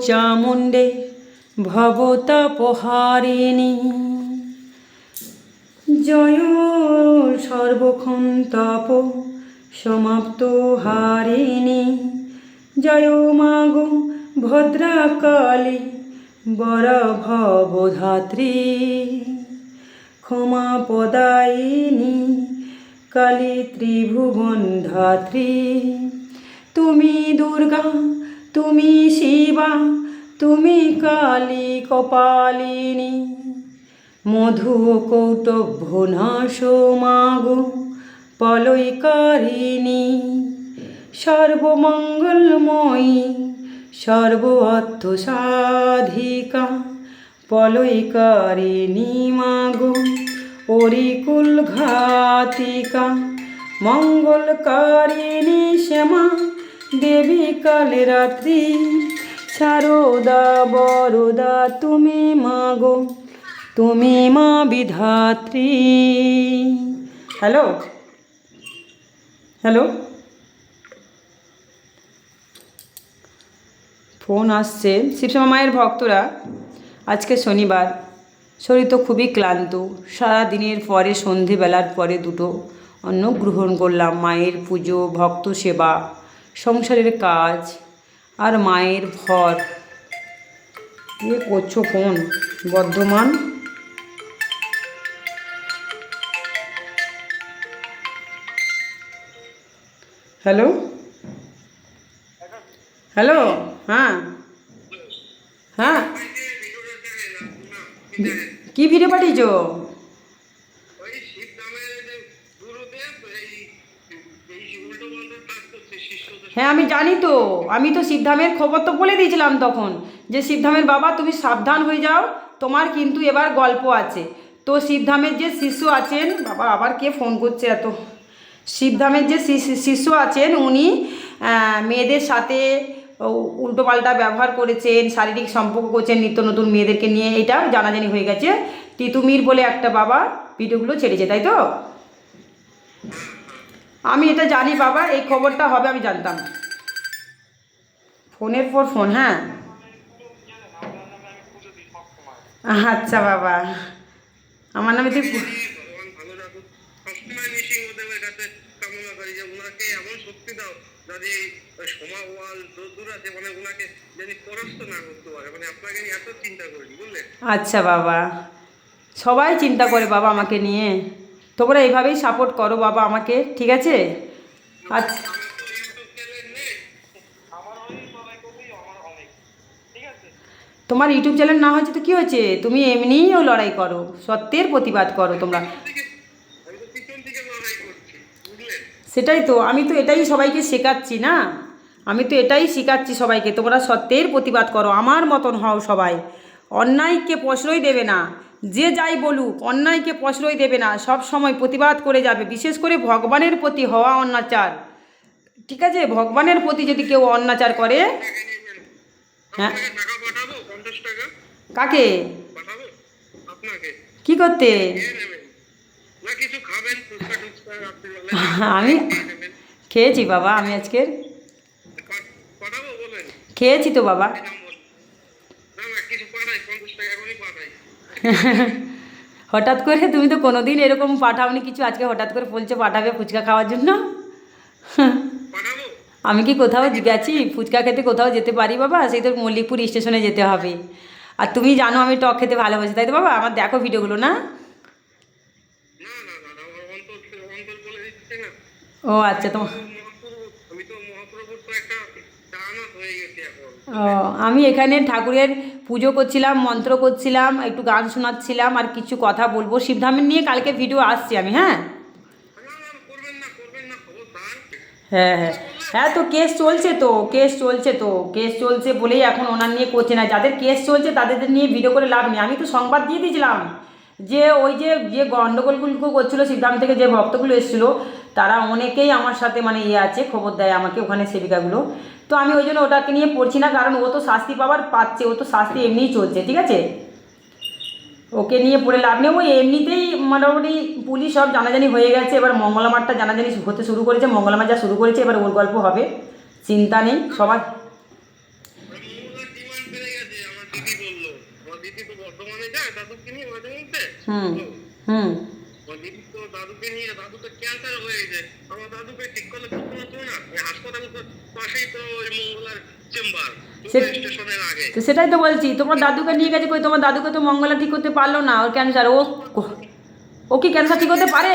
চামুণ্ডে ভবতাপহারিণী। জয় সর্বক্ষণ তপ সমাপ্ত হারিণী। জয় মাগো ভদ্রাকালী বর ভবধাত্রী ক্ষমা পদায়িনী কালী ত্রিভুবন ধাত্রী তুমি দুর্গা তুমি শিবা, তুমি কালী কপালিনী। মধু কৌটভ্য নাশ মাগো পলৈকারিণী সর্বমঙ্গলময়ী, সর্ব সাধিকা পলৈকারিণী মাগো। অরিকুল ঘাতিকা, মঙ্গলকারিণী শ্যামা। দেবী কালে রাত্রি, সারদা বরদা, তুমি মা গো তুমি মা বিধাত্রী। হ্যালো? হ্যালো? ফোন আসছে। শিবশ্যামা মায়ের ভক্তরা, আজকে শনিবার। শরীর তো খুবই ক্লান্ত। সারা দিনের পরে, সন্ধেবেলার পরে দুটো অন্ন গ্রহণ করলাম। মায়ের পুজো, ভক্ত সেবা। সংসারের কাজ আর মায়ের ভর ইয়ে করছ ফোন বর্ধমান? হ্যালো? হ্যালো? হ্যাঁ। হ্যাঁ। কি ভিডিও পাঠিয়েছো ওই শিব নামের যে গুরুদেব এই এই উল্টো পাল্টা কাজ করছে শিষ্যদের হ্যাঁ আমি জানি তো। আমি তো সিদ্ধামের খবর তো বলে দিয়েছিলাম তখন যে, সিদ্ধামের বাবা, তুমি সাবধান হয়ে যাও। তোমার কিন্তু এবার গল্প আছে। তো শিবধামের যে শিশু আছেন, বাবা আবার কে ফোন করছে এত? শিবধামের যে শিশু আছেন, উনি মেয়েদের সাথে উল্টোপাল্টা ব্যবহার করেছেন, শারীরিক সম্পর্ক করছেন, নিত্য নতুন মেয়েদেরকে নিয়ে। এটা জানাজানি হয়ে গেছে। তিতুমির বলে একটা বাবা, ভিডিওগুলো ছেড়েছে তাই তো? আমি এটা জানি বাবা এই খবরটা হবে আমি জানতাম। ফোনের পর ফোন হ্যাঁ? আচ্ছা বাবা। আমার নামে তুই বুঝলেন আচ্ছা বাবা। সবাই চিন্তা করে বাবা আমাকে নিয়ে। তোমরা এইভাবেই সাপোর্ট করো বাবা আমাকে, ঠিক আছে? আচ্ছা তোমার ইউটিউব চ্যানেল না হয়েছে তো কী হয়েছে? তুমি এমনিও লড়াই করো, সত্যের প্রতিবাদ করো তোমরা। সেটাই তো, আমি তো এটাই সবাইকে শেখাচ্ছি না? আমি তো এটাই শেখাচ্ছি সবাইকে, তোমরা সত্যের প্রতিবাদ করো, আমার মতন হও সবাই। অন্যায়কে প্রশ্রয় দেবে না। যে যাই বলুক, অন্যায়কে প্রশ্রয় দেবে না, সব সময় প্রতিবাদ করে যাবে, বিশেষ করে ভগবানের প্রতি হওয়া অন্যাচার। ঠিক আছে? ভগবানের প্রতি যদি কেউ অন্যাচার করে হ্যাঁ? কাকে? কি করতে? আমি খেয়েছি বাবা, আমি আজকের। খেয়েছি তো বাবা নাম বল না না কিছু পাঠাই পঞ্চাশ টাকা এখনই পাঠাই হঠাৎ করে তুমি তো কোনো দিন এরকম পাঠাওনি কিছু আজকে হঠাৎ করে বলছো পাঠাবে ফুচকা খাওয়ার জন্য? আমি কি কোথাও গেছি? ফুচকা খেতে কোথাও যেতে পারি বাবা? সেই তো মল্লিকপুর স্টেশনে যেতে হবে। আর তুমি জানো আমি টক খেতে ভালোবাসি তাই তো বাবা? আমার দেখো ভিডিওগুলো না? ও আচ্ছা তোমার মহাপ্রভু আমি তো মহাপ্রভুর তো একটা জানাত হয়ে গেছি এখন ও আমি এখানে ঠাকুরের পুজো করছিলাম, মন্ত্র করছিলাম, একটু গান শোনাচ্ছিলাম আর কিছু কথা বলব। শিবধামের নিয়ে কালকে ভিডিও আসছি আমি হ্যাঁ? হ্যাঁ হ্যাঁ। হ্যাঁ তো কেস চলছে তো, কেস চলছে তো, কেস চলছে বলেই এখন ওনার নিয়ে করছে না। যাদের কেস চলছে তাদের নিয়ে ভিডিও করে লাভ নেই। আমি তো সংবাদ দিয়ে দিয়েছিলাম যে ওই যে যে গণ্ডগোলগুলো করছিল সিদ্ধান্ত থেকে যে ভক্তগুলো এসেছিল তারা অনেকেই আমার সাথে মানে ইয়ে আছে, খবর দেয় আমাকে ওখানে সেবিকাগুলো। তো আমি ওই জন্য ওটাকে নিয়ে পড়ছি না, কারণ ও তো শাস্তি পাওয়ার পাচ্ছে, ও তো শাস্তি এমনিই চলছে, ঠিক আছে? ওকে নিয়ে পড়ে লাভ নেই ওই এমনিতেই মোটামুটি পুলিশ সব জানাজানি হয়ে গেছে, এবার মঙ্গলামারটা জানাজানি হতে শুরু করেছে মঙ্গলা মাঠ যা শুরু করেছে, এবার ওর গল্প হবে, চিন্তা নেই সবার হুম ডিমান্ড দিদি তো দাদুকে নিয়ে দিদি তো ক্যান্সার হয়ে গেছে। আমার দাদুকে ঠিক করলে না হাসপাতাল পাশেই তো ওই মঙ্গলার চেম্বার তো সেটাই তো বলছি তোমার দাদুকে নিয়ে গেছে কই? তোমার দাদুকে তো মঙ্গলা ঠিক করতে পারল না ওর ক্যান্সার ও ও কি ক্যান্সার ঠিক করতে পারে?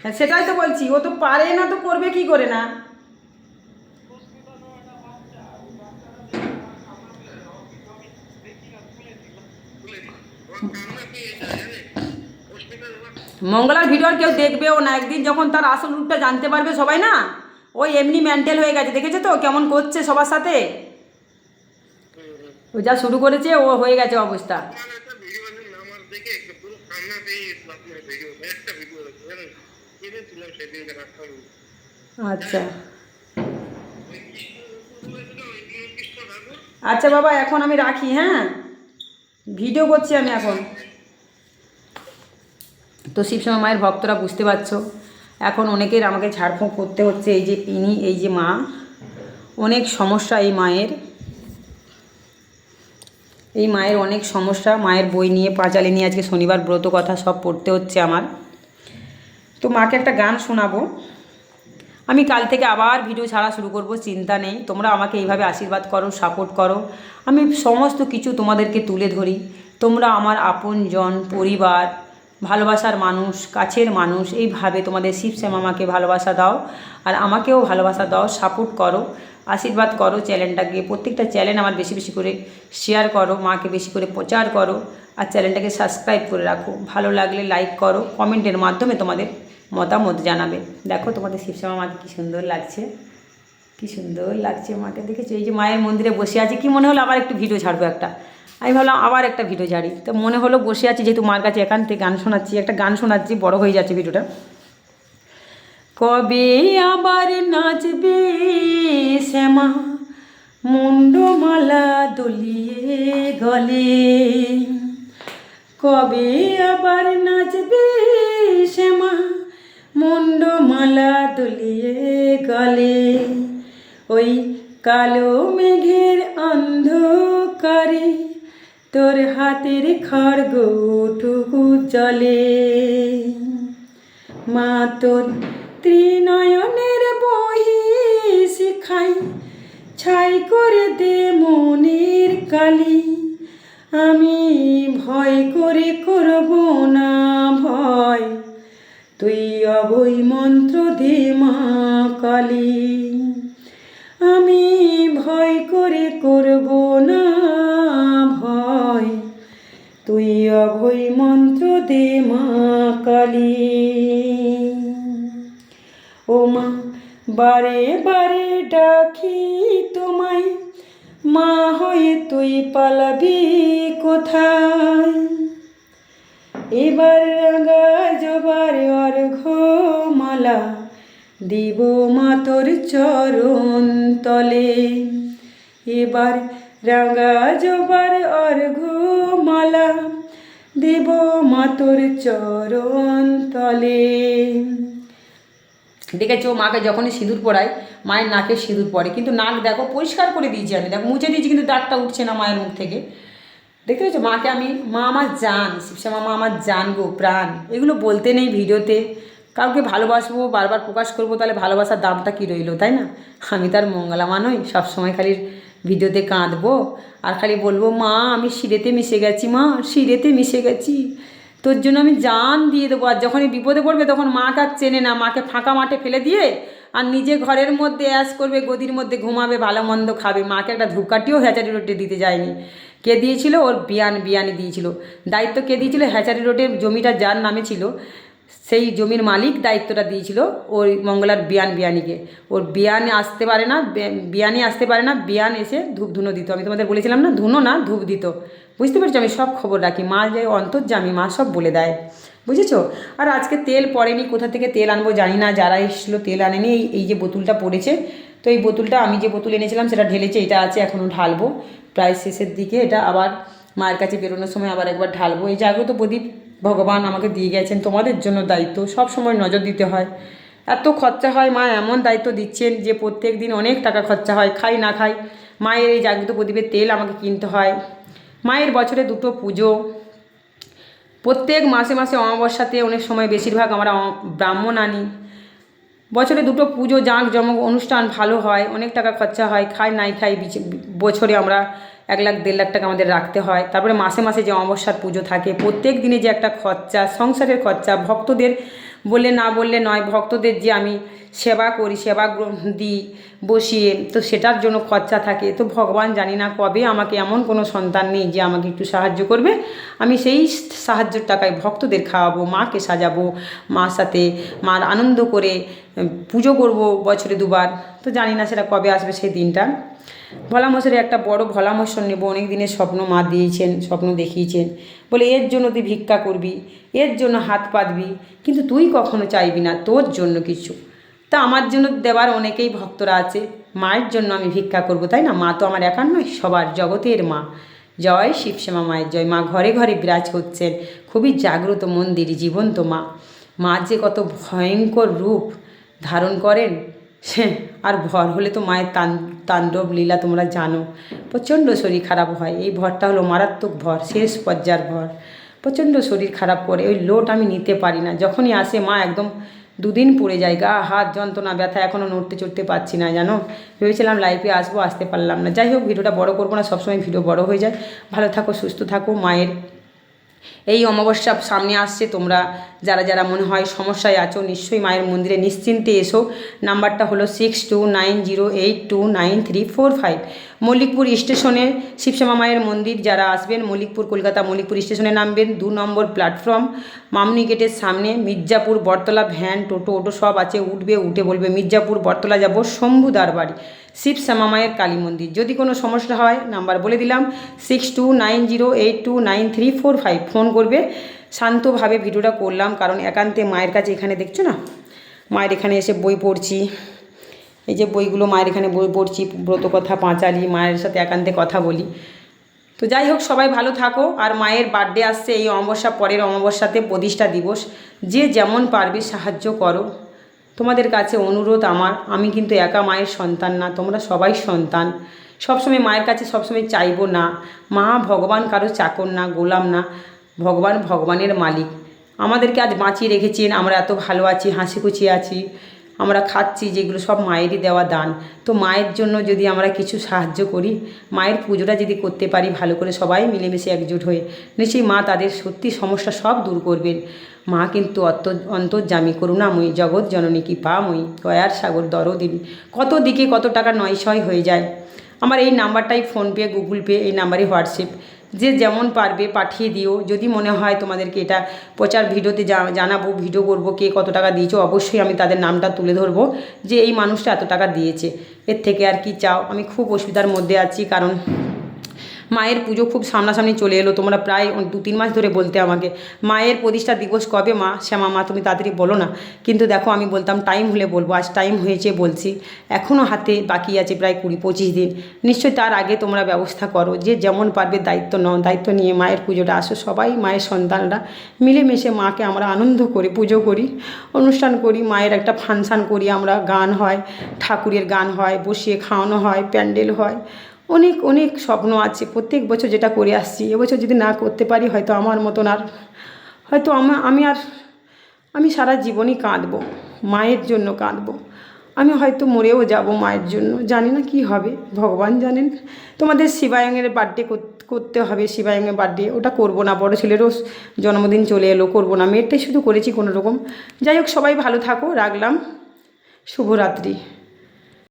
হ্যাঁ সেটাই তো বলছি ও তো পারে না তো করবে কি করে না? মঙ্গলার ভিডিও আর কেউ দেখবেও না। একদিন যখন তার আসল রূপটা জানতে পারবে সবাই না ওই এমনি মেন্টাল হয়ে গেছে। দেখেছ তো কেমন করছে সবার সাথে? ও যা শুরু করেছে, ও হয়ে গেছে অবস্থা। আচ্ছা। আচ্ছা বাবা, এখন আমি রাখি হ্যাঁ? ভিডিও করছি আমি এখন। তো শিবসমা মায়ের ভক্তরা বুঝতে পারছ। এখন অনেকের আমাকে ঝাড়ফুঁক করতে হচ্ছে, এই যে ইনি এই যে মা। অনেক সমস্যা এই মায়ের। এই মায়ের অনেক সমস্যা, মায়ের বই নিয়ে, পাঁচালি নিয়ে আজকে শনিবার ব্রত কথা সব পড়তে হচ্ছে আমার। তো মাকে একটা গান শোনাবো। আমি কাল থেকে আবার ভিডিও ছাড়া শুরু করব, চিন্তা নেই। তোমরা আমাকে এইভাবে আশীর্বাদ করো, সাপোর্ট করো। আমি সমস্ত কিছু তোমাদেরকে তুলে ধরি। তোমরা আমার আপনজন, পরিবার ভালোবাসার মানুষ, কাছের মানুষ, এইভাবে তোমাদের শিব শ্যামামাকে ভালোবাসা দাও। আর আমাকেও ভালোবাসা দাও সাপোর্ট করো, আশীর্বাদ করো চ্যানেলটাকে। প্রত্যেকটা চ্যানেল আমার বেশি বেশি করে শেয়ার করো, মাকে বেশি করে প্রচার করো, আর চ্যানেলটাকে সাবস্ক্রাইব করে রাখো। ভালো লাগলে লাইক করো কমেন্টের মাধ্যমে তোমাদের মতামত জানাবে। দেখো তোমাদের শিবশ্যামা মাকে কী সুন্দর লাগছে, কি সুন্দর লাগছে মাকে। দেখেছ? এই যে মায়ের মন্দিরে বসে আছে, কি মনে হলো আবার একটু ভিডিও ছাড়বো একটা? আমি ভাবলাম আবার একটা ভিডিও জারি তো মনে হলো বসে আছি, যেহেতু মার কাছে এখান থেকে গান শোনাচ্ছি, একটা গান শোনাচ্ছি, বড় হয়ে যাচ্ছে ভিডিওটা। কবে আবার নাচবে শ্যামা? মুন্ডমালা দলিয়ে গলে। কবে আবার নাচবে শ্যামা? মুন্ডমালা দলিয়ে গলে। ওই কালো মেঘের অন্ধকারে তোর হাতের খড়গ টুকু চলে। মা তোর ত্রিনয়নের বহি শিখাই, ছাই করে দে মনের কালি। আমি ভয় করে করব না ভয়, তুই অবৈ মন্ত্র দে মা কালী। আমি ভয় দে মা কালী। ও মা বারে বারে ডাকি তোমায়, মা হয়ে তুই পালাবি কোথায়? এবার রাঙা জবার অর্ঘ মালা দিব মা তোর চরণ তলে। এবার রাঙা জবার অর্ঘ মালা দেব মা তোর চরণ তলে। দেখেছ, মাকে যখনই সিঁদুর পড়াই মায়ের নাকে সিঁদুর পড়ে কিন্তু নাক দেখো, পরিষ্কার করে দিয়েছি আমি। দেখো, মুছে দিয়েছি, কিন্তু দাগটা উঠছে না মায়ের মুখ থেকে। দেখতে পেয়েছ মাকে আমি, মা আমার জান, শিবশ্যামা মা আমার জান গো, প্রাণ। এগুলো বলতে নেই ভিডিওতে। কাউকে ভালোবাসবো, বারবার প্রকাশ করব, তাহলে ভালোবাসার দামটা কী রইল, তাই না? আমি তার মঙ্গলা নই, সবসময় খালি ভিডিওতে কাঁদবো। আর খালি বলব, মা, আমি শিরেতে মিশে গেছি, মা শিরেতে মিশে গেছি। তোর জন্য আমি জান দিয়ে দেবো। আর যখনই বিপদে পড়বে, তখন মাকে আর চেনে না। মাকে ফাঁকা মাঠে ফেলে দিয়ে আর নিজে ঘরের মধ্যে অ্যাস করবে, গদির মধ্যে ঘুমাবে, ভালো মন্দ খাবে। মাকে একটা ধূপকাঠিও হ্যাচারি রোডে দিতে যায়নি। কে দিয়েছিল? ওর বিয়ান, বিয়ানি দিয়েছিল। দায়িত্ব কে দিয়েছিল? হ্যাচারি রোডের জমিটা যার নামে ছিল। সেই জমির মালিক দায়িত্বটা দিয়েছিল ওই মঙ্গলার বিয়ান বিয়ানিকে। ওর বিয়ান আসতে পারে না বিয়ানি আসতে পারে না, বিয়ান এসে ধূপ ধুনো দিত। আমি তোমাদের বলেছিলাম না, ধুনো না, ধূপ দিত। বুঝতে পেরেছ? আমি সব খবর রাখি। মা যে অন্তর্জামী মা সব বলে দেয়। বুঝেছ? আর আজকে তেল পড়েনি, কোথা থেকে তেল আনব জানি না। যারা এসেছিল তেল আনেনি, এই এই যে বোতলটা পড়েছে, তো এই বোতলটা আমি যে বোতল এনেছিলাম, সেটা ঢেলেছে, এটা আছে, এখনও ঢালবো। প্রায় শেষের দিকে এটা আবার মায়ের কাছে বেরোনোর সময় আবার একবার ঢালবো। এই জাগ্রত প্রদীপ ভগবান আমাকে দিয়ে গেছেন, তোমাদের জন্য দায়িত্ব। সব সময় নজর দিতে হয়। এত খরচা হয়, মা এমন দায়িত্ব দিচ্ছেন যে প্রত্যেক দিন অনেক টাকা খরচা হয়, খাই না খাই। মায়ের এই জাগৃত প্রদীপের তেল আমাকে কিনতে হয়। মায়ের বছরে দুটো পুজো। প্রত্যেক মাসে মাসে অমাবস্যাতে অনেক সময় বেশিরভাগ আমরা ব্রাহ্মণ আনি। বছরে দুটো পুজো জাঁক জমক অনুষ্ঠান ভালো হয়, অনেক টাকা খরচা হয়, খাই নাই খাই বছরে আমরা এক লাখ, দেড় লাখ টাকা আমাদের রাখতে হয়। তারপরে মাসে মাসে যে অমাবস্যার পুজো থাকে, প্রত্যেক দিনে যে একটা খরচা, সংসারের খরচা, ভক্তদের বললে না বললে নয়, ভক্তদের যে আমি সেবা করি, সেবা দিই, বসিয়ে, তো সেটার জন্য খরচা থাকে। তো ভগবান জানি না কবে আমাকে এমন কোনো সন্তান নেই যে আমাকে একটু সাহায্য করবে। আমি সেই সাহায্যের টাকায় ভক্তদের খাওয়াবো, মাকে সাজাবো, মার সাথে মার আনন্দ করে পুজো করব বছরে দুবার। তো জানি না সেটা কবে আসবে সেই দিনটা। ভোলা মশারে একটা বড় ভোলা মশর নেব, অনেক দিনের স্বপ্ন মা দিয়েছেন, স্বপ্ন দেখিয়েছেন। বলে, এর জন্য তুই ভিক্ষা করবি, এর জন্য হাত পাতবি, কিন্তু তুই কখনো চাইবি না, তোর জন্য কিছু। তা আমার জন্য দেওয়ার অনেকেই ভক্তরা আছে, মায়ের জন্য আমি ভিক্ষা করব, তাই না? মা তো আমার একার নয়, সবার জগতের মা। জয় শিবশ্যামা মায়ের জয়, মা ঘরে ঘরে বিরাজ করছেন, খুবই জাগ্রত মন্দির, জীবন্ত মা। মা যে কত ভয়ঙ্কর রূপ ধারণ করেন সে আর ভর হলে তো মায়ের তান, তাণ্ডব লীলা তোমরা জানো। প্রচণ্ড শরীর খারাপ হয়, এই ভরটা হলো মারাত্মক ভর, শেষ পর্যায়ের ভর। প্রচণ্ড শরীর খারাপ করে, ওই লোড আমি নিতে পারি না। যখনই আসে মা একদম দুদিন পড়ে যায়, গা, হাত, যন্ত্রণা, ব্যথা এখনও নড়তে চড়তে পারছি না, জানো? ভেবেছিলাম লাইফে আসব, আসতে পারলাম না। যাই হোক, ভিডিওটা বড় করব না, সবসময় ভিডিও বড় হয়ে যায়। ভালো থাকো, সুস্থ থাকো, মায়ের এই অমাবস্যা সামনে আসছে, তোমরা যারা যারা মনে হয় সমস্যায় আছো, নিশ্চয়ই মায়ের মন্দিরে নিশ্চিন্তে এসো। নাম্বারটা হলো six two nine zero eight two nine three four five Mallikpur স্টেশনে শিবশ্যামা মায়ের মন্দির যারা আসবেন, মল্লিকপুর, কলকাতা মল্লিকপুর স্টেশনে নামবেন, দু নম্বর প্ল্যাটফর্ম মামনি গেটের সামনে, মির্জাপুর, বটতলা, ভ্যান, টোটো ওটো সব আছে, উঠবে, উঠে বলবে, মির্জাপুর, বটতলা যাব শম্ভু বাড়ি। শিব শ্যামা মায়ের কালী মন্দির। যদি কোনো সমস্যা হয়, নাম্বার বলে দিলাম six two nine zero eight two nine three four five phone করবে, শান্তভাবে ভিডিওটা করলাম, কারণ একান্তে মায়ের কাছে এখানে দেখছ না? মায়ের এখানে এসে বই পড়ছি। এই যে বইগুলো মায়ের এখানে বই পড়ছি, ব্রতকথা, পাঁচালি, মায়ের সাথে একান্তে কথা বলি। তো যাই হোক, সবাই ভালো থাকো, আর মায়ের বার্থডে আসছে, এই অমাবস্যা পরের অমাবস্যাতে প্রতিষ্ঠা দিবস। যে যেমন পারবে সাহায্য করো। তোমাদের কাছে অনুরোধ আমার। আমি কিন্তু একা মায়ের সন্তান না, তোমরা সবাই সন্তান। সবসময় মায়ের কাছে সবসময় চাইব না। মা ভগবান কারও চাকর না, গোলাম না। ভগবান ভগবানের মালিক। আমাদেরকে আজ বাঁচিয়ে রেখেছেন, আমরা এত ভালো আছি, হাসি খুশি আছি। আমরা খাচ্ছি, যেগুলো সব মায়েরই দেওয়া দান। তো মায়ের জন্য যদি আমরা কিছু সাহায্য করি, মায়ের পুজোটা যদি করতে পারি ভালো করে সবাই মিলেমিশে একজোট হয়ে, নিশ্চয়ই মা তাদের সত্যি সমস্যা সব দূর করবেন। মা কিন্তু অত অন্তর্জামী করুণাময়ী, জগৎ জননী কি পাময়ী, দয়ার সাগর দরদিনী। কত দিকে কত টাকা নয়শয় হয়ে যায়। আমার এই নাম্বারটাই ফোনপে, গুগল পে, এই নাম্বারই হোয়াটসঅ্যাপ। যে যেমন পারবে পাঠিয়ে দিও। যদি মনে হয় তোমাদেরকে এটা প্রচার ভিডিওতে জানাব, ভিডিও করব, কে কত টাকা দিয়েছ, অবশ্যই আমি তাদের নামটা তুলে ধরবো যে এই মানুষটা এত টাকা দিয়েছে। এর থেকে আর কি চাও? আমি খুব অসুবিধার মধ্যে আছি কারণ মায়ের পুজো খুব সামনাসামনি চলে এলো। তোমরা প্রায় দু তিন মাস ধরে বলতে আমাকে, মায়ের প্রতিষ্ঠা দিবস কবে মা? শ্যামা, মা তুমি তাড়াতাড়ি বলো না। কিন্তু দেখো আমি বলতাম টাইম হলে বলব, আজ টাইম হয়েছে বলছি। এখনও হাতে বাকি আছে প্রায় কুড়ি পঁচিশ দিন। নিশ্চয়ই তার আগে তোমরা ব্যবস্থা করো, যে যেমন পারবে দায়িত্ব নাও, দায়িত্ব নিয়ে মায়ের পুজোটা আসো। সবাই, মায়ের সন্তানরা মিলেমিশে মাকে আমরা আনন্দ করে, পুজো করি, অনুষ্ঠান করি, মায়ের একটা ফাংশান করি আমরা, গান হয়, ঠাকুরের গান হয়, বসিয়ে খাওয়ানো হয়, প্যান্ডেল হয়। অনেক অনেক স্বপ্ন আছে। প্রত্যেক বছর যেটা করে আসছি, এবছর যদি না করতে পারি, হয়তো আমার মতন আর, হয়তো আমা আর, আমি সারা জীবনই কাঁদবো, মায়ের জন্য কাঁদবো। আমি হয়তো মরেও যাব মায়ের জন্য, জানি না কি হবে। ভগবান জানেন। তোমাদের শিবায়ঙের বার্থডে করতে হবে শিবায়নের বার্থডে ওটা করব না, বড় ছেলেরও জন্মদিন চলে এলো, করব না। মেয়েরটাই শুধু করেছি কোনো রকম যাই হোক, সবাই ভালো থাকো, রাখলাম। শুভরাত্রি।